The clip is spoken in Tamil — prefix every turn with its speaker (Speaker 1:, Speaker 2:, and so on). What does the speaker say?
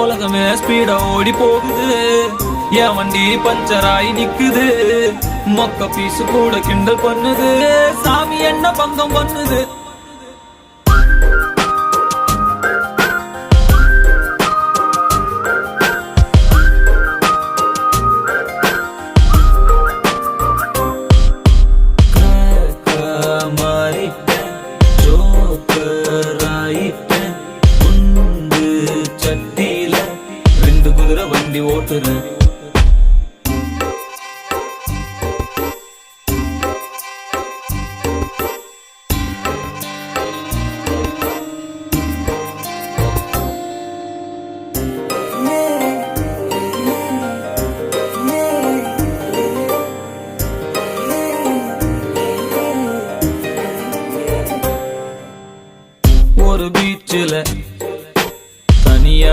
Speaker 1: உலகமே ஸ்பீடா ஓடி போகுது என் வண்டி பஞ்சராயி நிக்குது. மொக்க பீசு கூட கிண்டல் பண்ணுது. சாமி என்ன பங்கம் பண்ணுது? வண்டி ஓட்டுறேன் ஒரு பீச்சில்